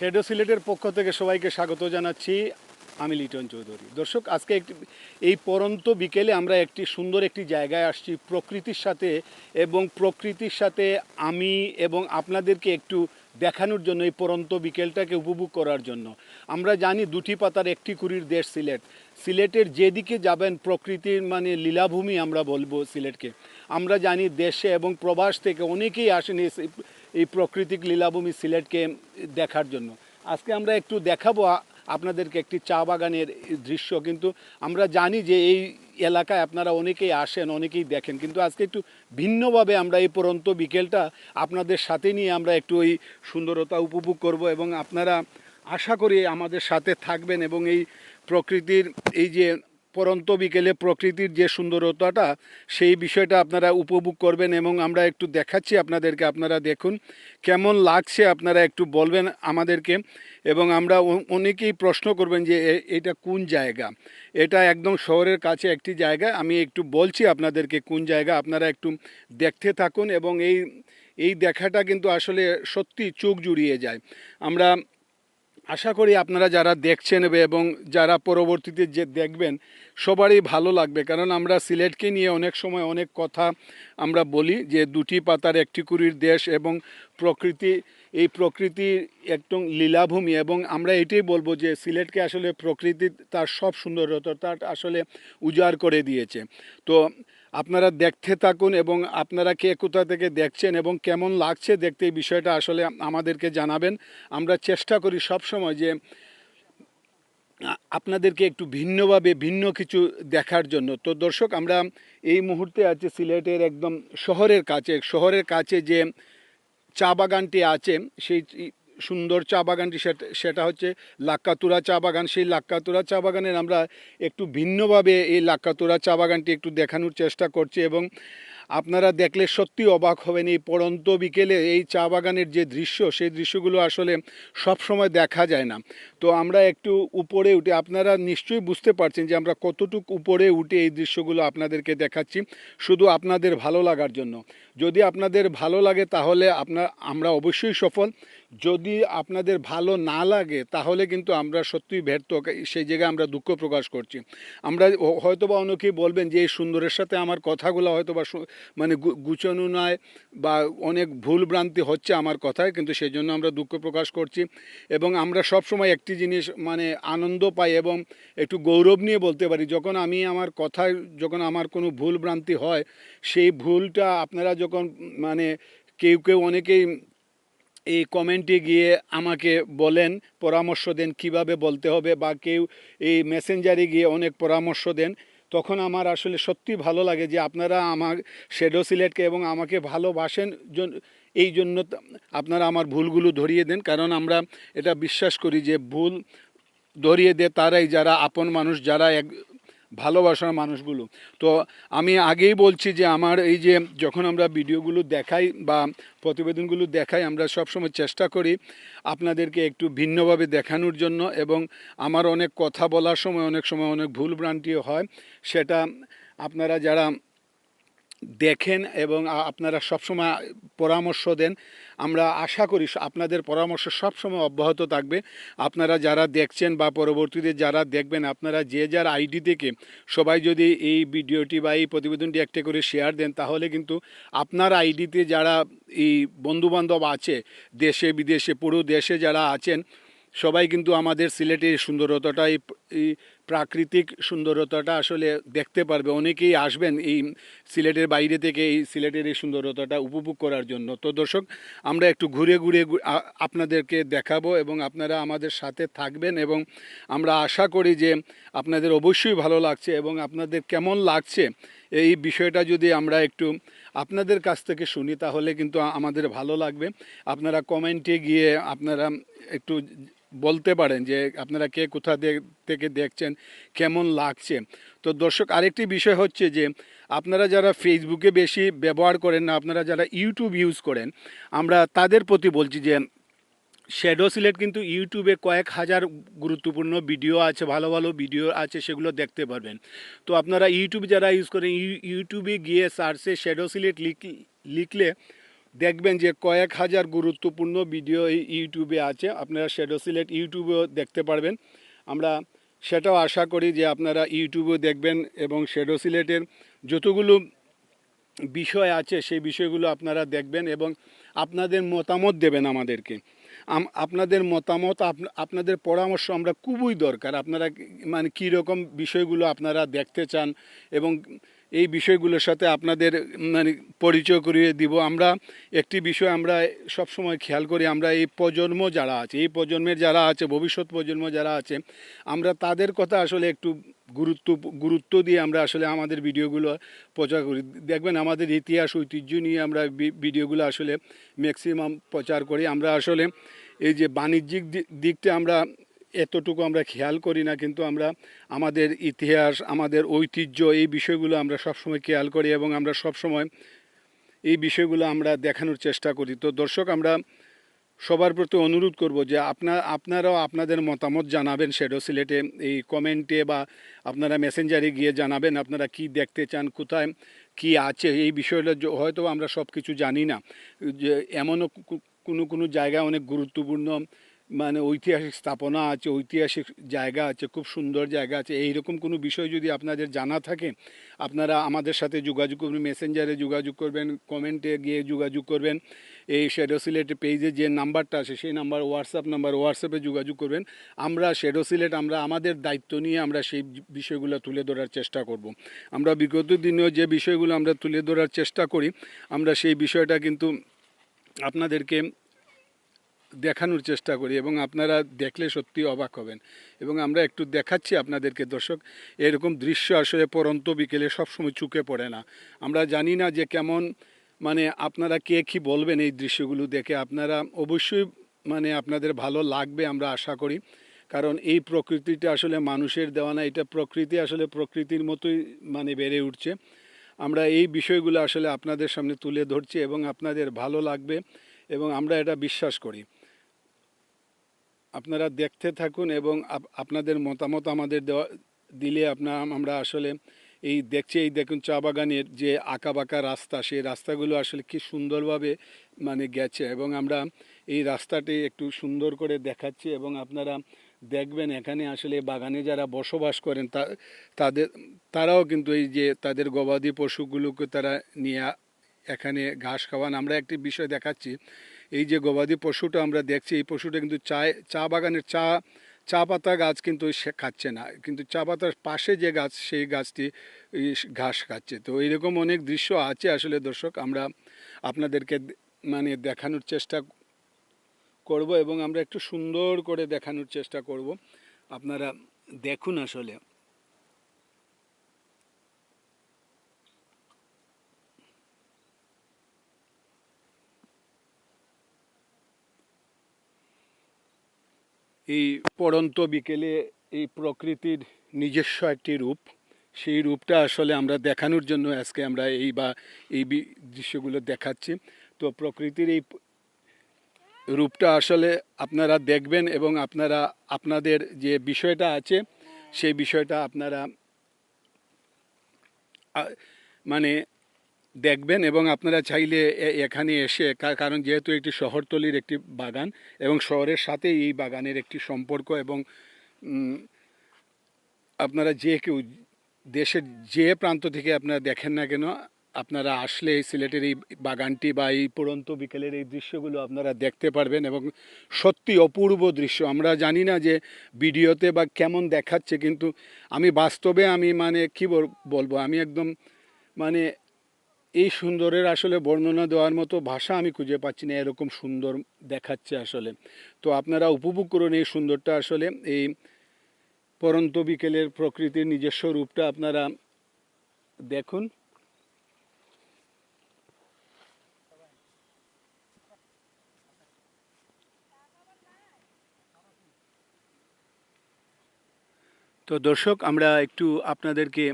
Shadow সিলেটের পক্ষ থেকে সবাইকে স্বাগত জানাচ্ছি। আমি লিটন চৌধুরী। দর্শক, আজকে একটি এই পরন্ত বিকেলে আমরা একটি সুন্দর একটি জায়গায় আসছি প্রকৃতির সাথে এবং প্রকৃতির সাথে আমি এবং আপনাদেরকে একটু দেখানোর জন্য এই পরন্ত বিকেলটাকে উপভোগ করার জন্য। আমরা জানি দুটি পাতার একটি কুড়ির দেশ সিলেট। সিলেটের যেদিকে যাবেন প্রকৃতির মানে লীলাভূমি আমরা বলব সিলেটকে। আমরা জানি দেশে এবং প্রবাস থেকে অনেকেই আসেন এই- প্রাকৃতিক লীলাভূমি সিলেটকে দেখার জন্য। আজকে আমরা একটু দেখাবো আপনাদেরকে একটি চা বাগানের দৃশ্য, কিন্তু আমরা জানি যে এই এলাকায় আপনারা অনেকেই আসেন, অনেকেই দেখেন, কিন্তু আজকে একটু ভিন্নভাবে আমরা এই পরন্ত বিকেলটা আপনাদের সাথে নিয়ে আমরা একটু ওই সুন্দরতা উপভোগ করব এবং আপনারা আশা করি আমাদের সাথে থাকবেন এবং এই প্রকৃতির এই যে পরন্ত বিকেলে প্রকৃতির যে সুন্দরতাটা, সেই বিষয়টা আপনারা উপভোগ করবেন এবং আমরা একটু দেখাচ্ছি আপনাদেরকে, আপনারা দেখুন কেমন লাগছে, আপনারা একটু বলবেন আমাদেরকে এবং আমরা অনেকেই প্রশ্ন করবেন যে এটা কোন জায়গা? এটা একদম শহরের কাছে একটি জায়গা, আমি একটু বলছি আপনাদেরকে কোন জায়গা, আপনারা একটু দেখতে থাকুন এবং এই এই দেখাটা কিন্তু আসলে সত্যি চোখ জুড়িয়ে যায়। আমরা আশা করি আপনারা যারা দেখছেন এবং যারা পরবর্তীতে যে দেখবেন, সবারই ভালো লাগবে। কারণ আমরা সিলেটকে নিয়ে অনেক সময় অনেক কথা আমরা বলি যে দুটি পাতার একটি কুড়ির দেশ এবং প্রকৃতি, এই প্রকৃতির একদম লীলাভূমি এবং আমরা এটাই বলব যে সিলেটকে আসলে প্রকৃতি তার সব সুন্দরতা তার আসলে উজাড় করে দিয়েছে। তো আপনারা দেখতে থাকুন এবং আপনারা কে কোথা থেকে দেখছেন এবং কেমন লাগছে দেখতে এই বিষয়টা আসলে আমাদেরকে জানাবেন। আমরা চেষ্টা করি সব সময় যে, আপনাদেরকে একটু ভিন্নভাবে ভিন্ন কিছু দেখার জন্য। তো দর্শক, আমরা এই মুহূর্তে আছি সিলেটের একদম শহরের কাছে। শহরের কাছে যে চা বাগানটি আছে, সেই সুন্দর চা বাগানটি সেটা হচ্ছে লাক্কাতুরা চা বাগান। সেই লাক্কাতুরা চা বাগানের আমরা একটু ভিন্নভাবে এই লাক্কাতুরা চা বাগানটি একটু দেখানোর চেষ্টা করছি এবং আপনারা দেখলে সত্যি অবাক হবেন এই পড়ন্ত বিকেলে এই চা বাগানের যে দৃশ্য, সেই দৃশ্যগুলো আসলে সব সময় দেখা যায় না। তো আমরা একটু উপরে উঠে, আপনারা নিশ্চয়ই বুঝতে পারছেন যে আমরা কতটুকু উপরে উঠে এই দৃশ্যগুলো আপনাদেরকে দেখাচ্ছি, শুধু আপনাদের ভালো লাগার জন্য। যদি আপনাদের ভালো লাগে তাহলে আপনার আমরা অবশ্যই সফল। যদি আপনাদের ভালো না লাগে, তাহলে কিন্তু আমরা সত্যিই ব্যর্থ। সেই জায়গায় আমরা দুঃখ প্রকাশ করছি। আমরা হ- হয়তোবা অনেকেই বলবেন যে, এই সুন্দরের সাথে আমার কথাগুলো হয়তোবা মানে গুছানো নয় বা অনেক ভুল ভ্রান্তি হচ্ছে আমার কথায়। কিন্তু সেই জন্য আমরা দুঃখ প্রকাশ করছি এবং আমরা সব সময় একটি জিনিস মানে আনন্দ পাই এবং একটু গৌরব নিয়ে বলতে পারি। যখন আমি আমার কথায়, যখন আমার কোনো ভুল ভ্রান্তি হয়, সেই ভুলটা আপনারা যখন মানে কেউ কেউ অনেকেই এই কমেন্টে গিয়ে আমাকে বলেন, পরামর্শ দেন কীভাবে বলতে হবে বা কেউ এই মেসেঞ্জারে গিয়ে অনেক পরামর্শ দেন। তখন আমার আসলে সত্যি ভালো লাগে যে আপনারা আমার শেডো সিলেটকে এবং আমাকে ভালোবাসেন এই জন্য আপনারা আমার ভুলগুলো ধরিয়ে দেন। কারণ আমরা এটা বিশ্বাস করি যে ভুল ধরিয়ে দেয় তারাই যারা আপন মানুষ, যারা এক ভালোবাসার মানুষগুলো। তো আমি আগেই বলছি যে আমার এই যে যখন আমরা ভিডিওগুলো দেখাই বা প্রতিবেদনগুলো দেখাই, আমরা সবসময় চেষ্টা করি আপনাদেরকে একটু ভিন্নভাবে দেখানোর জন্য এবং আমার অনেক কথা বলার সময় অনেক সময় অনেক ভুল ভ্রান্তিও হয়। সেটা আপনারা যারা দেখেন এবং আপনারা সবসময় পরামর্শ দেন। আমরা আশা করি আপনাদের পরামর্শ সবসময় অব্যাহত থাকবে। আপনারা যারা দেখছেন বা পরবর্তীতে যারা দেখবেন, আপনারা যে যার আইডি থেকে সবাই যদি এই ভিডিওটি বা এই প্রতিবেদনটি একটা করে শেয়ার দেন, তাহলে কিন্তু আপনার আইডিতে যারা এই বন্ধুবান্ধব আছে, দেশে, বিদেশে, পুরো দেশে যারা আছেন, সবাই কিন্তু আমাদের সিলেটের সুন্দরতাটা এই প্রাকৃতিক সুন্দরতাটা আসলে দেখতে পারবে। অনেকেই আসবেন এই সিলেটের বাইরে থেকে এই সিলেটের এই সুন্দরতাটা উপভোগ করার জন্য। তো দর্শক, আমরা একটু ঘুরে ঘুরে আপনাদেরকে দেখাবো এবং আপনারা আমাদের সাথে থাকবেন এবং আমরা আশা করি যে আপনাদের অবশ্যই ভালো লাগছে এবং আপনাদের কেমন লাগছে এই বিষয়টা যদি আমরা একটু আপনাদের কাছ থেকে শুনি, তাহলে কিন্তু আমাদের ভালো লাগবে। আপনারা কমেন্টে গিয়ে আপনারা একটু বলতে পারেন যে আপনারা কে কোথা থেকে দেখছেন, কেমন লাগছে। তো দর্শক, আরেকটি বিষয় হচ্ছে যে, আপনারা যারা ফেসবুকে বেশি ব্যবহার করেন না, আপনারা যারা ইউটিউব ইউজ করেন, আমরা তাদের প্রতি বলছি যে শ্যাডো সিলেট কিন্তু ইউটিউবে কয়েক হাজার গুরুত্বপূর্ণ ভিডিও আছে, ভালো ভালো ভিডিও আছে, সেগুলো দেখতে পারবেন। তো আপনারা ইউটিউব যারা ইউজ করেন, ইউ- ইউটিউবে গিয়ে সার্চে শ্যাডো সিলেট লিখ, লিখলে দেখবেন যে কয়েক হাজার গুরুত্বপূর্ণ ভিডিও এই ইউটিউবে আছে। আপনারা শ্যাডো সিলেট ইউটিউবেও দেখতে পারবেন। আমরা সেটাও আশা করি যে আপনারা ইউটিউবেও দেখবেন এবং শ্যাডো সিলেটের যতগুলো বিষয় আছে, সেই বিষয়গুলো আপনারা দেখবেন এবং আপনাদের মতামত দেবেন আমাদেরকে। আপনাদের মতামত, আপ- আপনাদের পরামর্শ আমরা খুবই দরকার। আপনারা মানে কী রকম বিষয়গুলো আপনারা দেখতে চান এবং এই বিষয়গুলোর সাথে আপনাদের মানে পরিচয় করিয়ে দিব। আমরা একটি বিষয় আমরা সব সময় খেয়াল করি, আমরা এই প্রজন্ম যারা আছে, এই প্রজন্মের যারা আছে, ভবিষ্যৎ প্রজন্ম যারা আছে, আমরা তাদের কথা আসলে একটু গুরুত্ব গুরুত্ব দিয়ে আমরা আসলে আমাদের ভিডিওগুলো প্রচার করি। দেখবেন আমাদের ইতিহাস, ঐতিহ্য নিয়ে আমরা ভিডিওগুলো আসলে ম্যাক্সিমাম প্রচার করি। আমরা আসলে এই যে বাণিজ্যিক দিকটা আমরা এতটুকু আমরা খেয়াল করি না, কিন্তু আমরা আমাদের ইতিহাস, আমাদের ঐতিহ্য এই বিষয়গুলো আমরা সবসময় খেয়াল করি এবং আমরা সবসময় এই বিষয়গুলো আমরা দেখানোর চেষ্টা করি। তো দর্শক, আমরা সবার প্রতি অনুরোধ করব যে আপনার আপনারাও আপনাদের মতামত জানাবেন শ্যাডো সিলেটে এই কমেন্টে বা আপনারা মেসেঞ্জারে গিয়ে জানাবেন আপনারা কি দেখতে চান, কোথায় কি আছে, এই বিষয়টা হয়তো আমরা সব কিছু জানি না। যে এমনও কোনো কোনো জায়গায় অনেক গুরুত্বপূর্ণ মানে ঐতিহাসিক স্থাপনা আছে, ঐতিহাসিক জায়গা আছে, খুব সুন্দর জায়গা আছে এইরকম কোনো বিষয় যদি আপনাদের জানা থাকে, আপনারা আমাদের সাথে যোগাযোগ করবেন, মেসেঞ্জারে যোগাযোগ করবেন, কমেন্টে গিয়ে যোগাযোগ করবেন, এই শ্যাডো সিলেট পেজে যে নাম্বারটা আছে, সেই নাম্বার হোয়াটসঅ্যাপ নাম্বার হোয়াটসঅ্যাপে যোগাযোগ করবেন আমরা শ্যাডো সিলেট আমরা আমাদের দায়িত্ব নিয়ে আমরা সেই বিষয়গুলো তুলে ধরার চেষ্টা করব। আমরা বিগত দিনেও যে বিষয়গুলো আমরা তুলে ধরার চেষ্টা করি, আমরা সেই বিষয়টা কিন্তু আপনাদেরকে দেখানোর চেষ্টা করি এবং আপনারা দেখলে সত্যি অবাক হবেন। এবং আমরা একটু দেখাচ্ছি আপনাদেরকে দর্শক, এরকম দৃশ্য আসলে পরন্ত বিকেলে সবসময় চুকে পড়ে না। আমরা জানি না যে কেমন মানে আপনারা কে কী বলবেন এই দৃশ্যগুলো দেখে। আপনারা অবশ্যই মানে আপনাদের ভালো লাগবে আমরা আশা করি। কারণ এই প্রকৃতিটা আসলে মানুষের দেওয়া না, এটা প্রকৃতি আসলে প্রকৃতির মতোই মানে বেড়ে উঠছে। আমরা এই বিষয়গুলো আসলে আপনাদের সামনে তুলে ধরছি এবং আপনাদের ভালো লাগবে এবং আমরা এটা বিশ্বাস করি। আপনারা দেখতে থাকুন এবং আপনাদের মতামত আমাদের দেওয়া, দিলে আপনার আমরা আসলে এই দেখছি, এই দেখুন চা বাগানের যে বাঁকা রাস্তা, সেই রাস্তাগুলো আসলে কি সুন্দরভাবে মানে গেছে এবং আমরা এই রাস্তাটি একটু সুন্দর করে দেখাচ্ছি এবং আপনারা দেখবেন এখানে আসলে বাগানে যারা বসবাস করেন, তা, তাদের, তারাও কিন্তু এই যে তাদের গবাদি পশুগুলোকে তারা নিয়ে এখানে ঘাস খাওয়ান। আমরা একটি বিষয় দেখাচ্ছি এই যে গবাদি পশুটা আমরা দেখছি, এই পশুটা কিন্তু চায়, চা বাগানের চা চা পাতা গাছ কিন্তু সে খাচ্ছে না। কিন্তু চা পাতার পাশে যে গাছ, সেই গাছটি ঘাস খাচ্ছে। তো এইরকম অনেক দৃশ্য আছে আসলে দর্শক, আমরা আপনাদেরকে মানে দেখানোর চেষ্টা করব এবং আমরা একটু সুন্দর করে দেখানোর চেষ্টা করব। আপনারা দেখুন আসলে। এই পড়ন্ত বিকেলে এই প্রকৃতির নিজস্ব একটি রূপ। সেই রূপটা আসলে আমরা দেখানোর জন্য আজকে আমরা এই বা এই দৃশ্যগুলো দেখাচ্ছি। তো প্রকৃতির এই রূপটা আসলে আপনারা দেখবেন এবং আপনারা, আপনাদের যে বিষয়টা আছে, সেই বিষয়টা আপনারা মানে দেখবেন এবং আপনারা চাইলে এখানে এসে কারণ যেহেতু একটি শহরতলির একটি বাগান এবং শহরের সাথে এই বাগানের একটি সম্পর্ক এবং আপনারা যে কেউ, দেশের যে প্রান্ত থেকে আপনারা দেখেন না কেন, আপনারা আসলে এই সিলেটের এই বাগানটি বা এই পড়ন্ত বিকেলের এই দৃশ্যগুলো আপনারা দেখতে পারবেন এবং সত্যি অপূর্ব দৃশ্য। আমরা জানি না যে ভিডিওতে বা কেমন দেখাচ্ছে, কিন্তু আমি বাস্তবে আমি মানে কী বলব? আমি একদম মানে এই সুন্দরের আসলে বর্ণনা দেওয়ার মতো ভাষা আমি খুঁজে পাচ্ছি না, এরকম সুন্দর দেখাচ্ছে আসলে। তো আপনারা উপভোগ করুন এই সুন্দরটা আসলে, এই পরন্ত বিকেলের প্রকৃতির নিজস্ব রূপটা আপনারা দেখুন। তো দর্শক, আমরা একটু আপনাদেরকে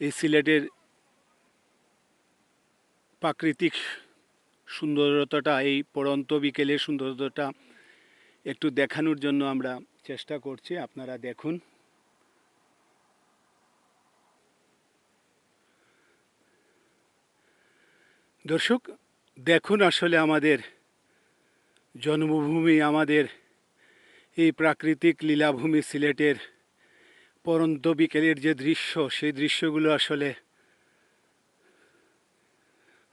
এই সিলেটের প্রাকৃতিক সুন্দরতাটা, এই পড়ন্ত বিকেলের সুন্দরতাটা একটু দেখানোর জন্য আমরা চেষ্টা করছি। আপনারা দেখুন। দর্শক, দেখুন আসলে আমাদের জন্মভূমি, আমাদের এই প্রাকৃতিক লীলাভূমি, সিলেটের পরন্ত বিকেলের যে দৃশ্য, সেই দৃশ্যগুলো আসলে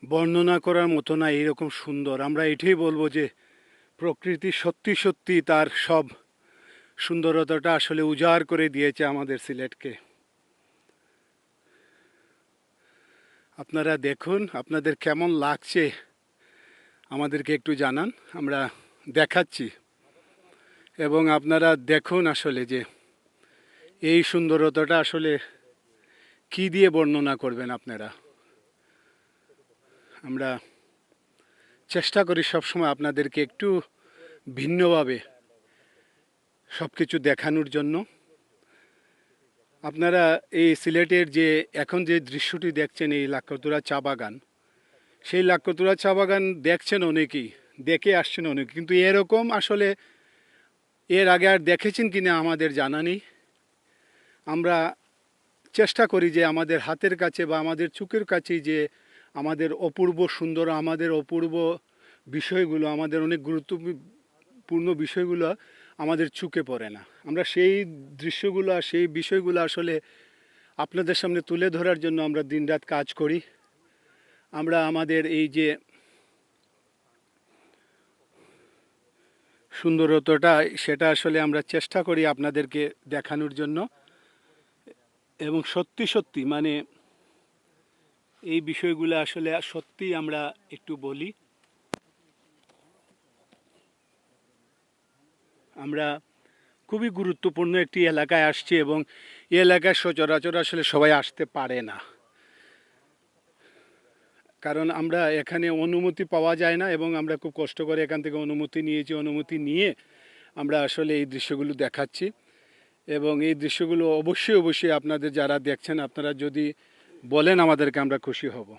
বর্ণনা করার মতো না এরকম সুন্দর। আমরা এটাই বলব যে, প্রকৃতি সত্যি সত্যি তার সব সুন্দরতাটা আসলে উজাড় করে দিয়েছে আমাদের সিলেটকে। আপনারা দেখুন, আপনাদের কেমন লাগছে আমাদেরকে একটু জানান, আমরা দেখাচ্ছি। এবং আপনারা দেখুন আসলে যে, এই সুন্দরতাটা আসলে কি দিয়ে বর্ণনা করবেন আপনারা? আমরা চেষ্টা করি সবসময় আপনাদেরকে একটু ভিন্নভাবে সব কিছু দেখানোর জন্য। আপনারা এই সিলেটের যে, এখন যে দৃশ্যটি দেখছেন এই লাক্ষতুরা চা বাগান, সেই লাক্ষতুরা চা বাগান দেখছেন অনেকেই, দেখে আসছেন অনেক, কিন্তু এরকম আসলে এর আগে আর দেখেছেন কিনা আমাদের জানা নেই। আমরা চেষ্টা করি যে আমাদের হাতের কাছে বা আমাদের চোখের কাছে যে আমাদের অপূর্ব সুন্দর, আমাদের অপূর্ব বিষয়গুলো, আমাদের অনেক গুরুত্বপূর্ণ বিষয়গুলো আমাদের চুকে পড়ে না। আমরা সেই দৃশ্যগুলো সেই বিষয়গুলো আসলে আপনাদের সামনে তুলে ধরার জন্য আমরা দিনরাত কাজ করি। আমরা আমাদের এই যে সুন্দরতাটা, সেটা আসলে আমরা চেষ্টা করি আপনাদেরকে দেখানোর জন্য। এবং সত্যি সত্যি মানে এই বিষয়গুলো আসলে সত্যি আমরা একটু বলি। আমরা খুবই গুরুত্বপূর্ণ একটি এলাকায় আসছি এবং এই এলাকায় সচরাচর আসলে সবাই আসতে পারে না। কারণ আমরা এখানে অনুমতি পাওয়া যায় না এবং আমরা খুব কষ্ট করে এখান থেকে অনুমতি নিয়েছি, অনুমতি নিয়ে আমরা আসলে এই দৃশ্যগুলো দেখাচ্ছি। এবং এই দৃশ্যগুলো অবশ্যই অবশ্যই আপনাদের যারা দেখছেন, আপনারা যদি বলেন আমাদেরকে আমরা খুশি হব।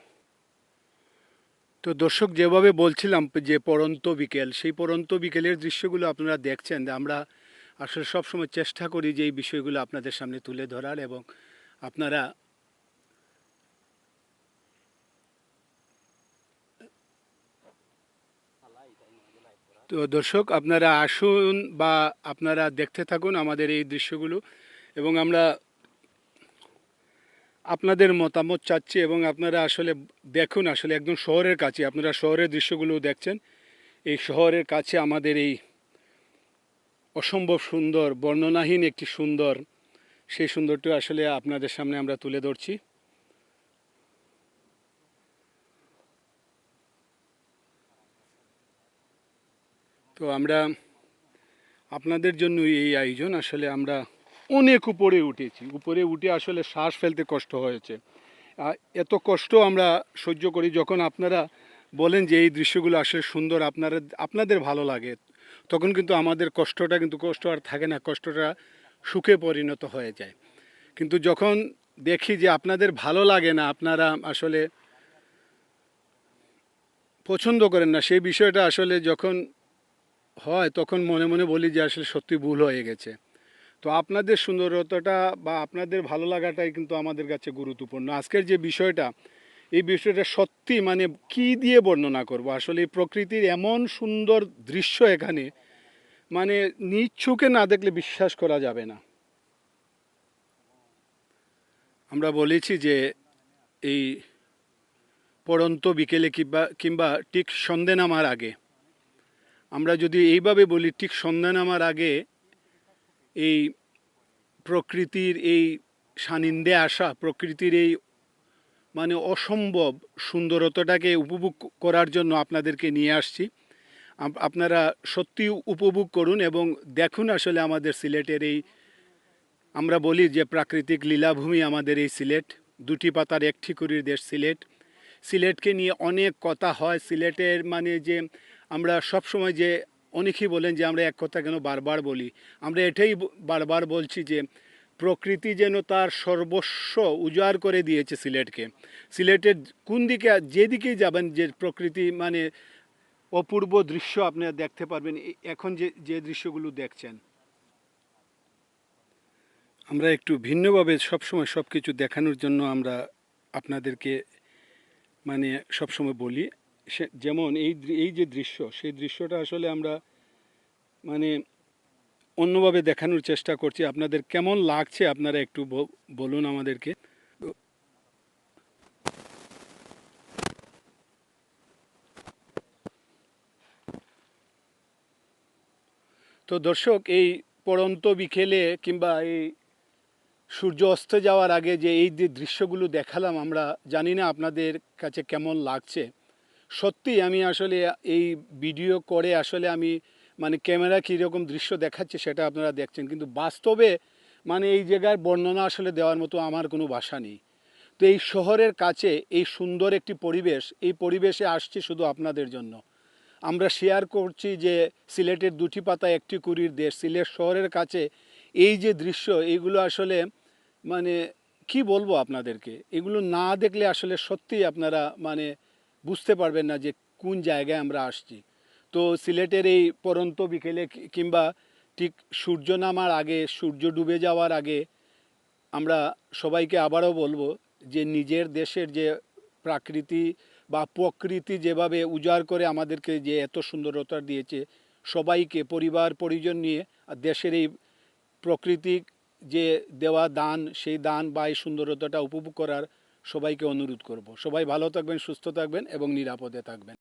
তো দর্শক, যেভাবে বলছিলাম যে পরন্ত বিকেল, সেই পরন্ত বিকেলের দৃশ্যগুলো আপনারা দেখছেন, যে আমরা আসলে সবসময় চেষ্টা করি যে এই বিষয়গুলো আপনাদের সামনে তুলে ধরার এবং আপনারা তো দর্শক, আপনারা আসুন বা আপনারা দেখতে থাকুন আমাদের এই দৃশ্যগুলো এবং আমরা আপনাদের মতামত চাচ্ছি এবং আপনারা আসলে দেখুন, আসলে একদম শহরের কাছে, আপনারা শহরের দৃশ্যগুলো দেখছেন। এই শহরের কাছে আমাদের এই অসম্ভব সুন্দর, বর্ণনাহীন একটি সুন্দর, সেই সুন্দরটি আসলে আপনাদের সামনে আমরা তুলে ধরছি। তো আমরা আপনাদের জন্য এই আয়োজন, আসলে আমরা অনেক উপরে উঠেছি। উপরে উঠে আসলে শ্বাস ফেলতে কষ্ট হয়েছে। এত কষ্ট আমরা সহ্য করি যখন আপনারা বলেন যে এই দৃশ্যগুলো আসলে সুন্দর, আপনারা, আপনাদের ভালো লাগে, তখন কিন্তু আমাদের কষ্টটা কিন্তু কষ্ট আর থাকে না, কষ্টটা সুখে পরিণত হয়ে যায়। কিন্তু যখন দেখি যে আপনাদের ভালো লাগে না, আপনারা আসলে পছন্দ করেন না, সেই বিষয়টা আসলে যখন হয় তখন মনে মনে বলি যে আসলে সত্যি ভুল হয়ে গেছে। তো আপনাদের সুন্দরতাটা বা আপনাদের ভালো লাগাটাই কিন্তু আমাদের কাছে গুরুত্বপূর্ণ। আজকের যে বিষয়টা, এই বিষয়টা সত্যি মানে কি দিয়ে বর্ণনা করব? আসলে প্রকৃতির এমন সুন্দর দৃশ্য এখানে মানে নিচ্ছুকে না দেখলে বিশ্বাস করা যাবে না। আমরা বলেছি যে এই পড়ন্ত বিকেলে কিংবা কিংবা ঠিক সন্ধে নামার আগে, আমরা যদি এইভাবে বলি ঠিক সন্ধ্যা নামার আগে এই প্রকৃতির এই সানিন্দে আসা, প্রকৃতির এই মানে অসম্ভব সুন্দরতাটাকে উপভোগ করার জন্য আপনাদেরকে নিয়ে আসছি। আপনারা সত্যি উপভোগ করুন এবং দেখুন আসলে আমাদের সিলেটের এই, আমরা বলি যে প্রাকৃতিক লীলাভূমি আমাদের এই সিলেট, দুটি পাতার এক ঠিকুরির দেশ সিলেট। সিলেটকে নিয়ে অনেক কথা হয়। সিলেটের মানে যে আমরা সব সময় যে অনেকেই বলেন যে আমরা এক কথা কেন বারবার বলি। আমরা এটাই বারবার বলছি যে প্রকৃতি যেন তার সর্বস্ব উজাড় করে দিয়েছে সিলেটকে। সিলেটের কোন দিকে যেদিকেই যাবেন, যে প্রকৃতি মানে অপূর্ব দৃশ্য আপনারা দেখতে পারবেন এখন যে যে দৃশ্যগুলো দেখছেন। আমরা একটু ভিন্নভাবে সবসময় সব কিছু দেখানোর জন্য আমরা আপনাদেরকে মানে সবসময় বলি। সে যেমন এই এই যে দৃশ্য, সেই দৃশ্যটা আসলে আমরা মানে অন্যভাবে দেখানোর চেষ্টা করছি। আপনাদের কেমন লাগছে আপনারা একটু বলুন আমাদেরকে। তো দর্শক, এই পড়ন্ত বিকেলে কিংবা এই সূর্য অস্ত যাওয়ার আগে যে এই যে দৃশ্যগুলো দেখালাম, আমরা জানি না আপনাদের কাছে কেমন লাগছে। সত্যি আমি আসলে এই ভিডিও করে আসলে আমি মানে ক্যামেরা কীরকম দৃশ্য দেখাচ্ছে সেটা আপনারা দেখছেন। কিন্তু বাস্তবে মানে এই জায়গার বর্ণনা আসলে দেওয়ার মতো আমার কোনো ভাষা নেই। তো এই শহরের কাছে এই সুন্দর একটি পরিবেশ, এই পরিবেশে আসছি শুধু আপনাদের জন্য। আমরা শেয়ার করছি যে সিলেটের দুটি পাতা, একটি কুড়ির দেশ। সিলেট শহরের কাছে এই যে দৃশ্য এইগুলো আসলে মানে কি বলব আপনাদেরকে? এগুলো না দেখলে আসলে সত্যি আপনারা মানে বুঝতে পারবেন না যে কোন জায়গায় আমরা আসছি। তো সিলেটের এই পরন্ত বিকেলে কিংবা ঠিক সূর্য নামার আগে, সূর্য ডুবে যাওয়ার আগে আমরা সবাইকে আবারও বলব যে নিজের দেশের যে প্রাকৃতি বা প্রকৃতি যেভাবে উজাড় করে আমাদেরকে যে এত সুন্দরতা দিয়েছে, সবাইকে, পরিবার, পরিজন নিয়ে আর দেশের এই প্রকৃতিক যে দেওয়া দান, সেই দান বা এই সুন্দরতাটা উপভোগ করার সবাইকে অনুরোধ করব। সবাই ভালো থাকবেন সুস্থ থাকবেন এবং নিরাপদে থাকবেন।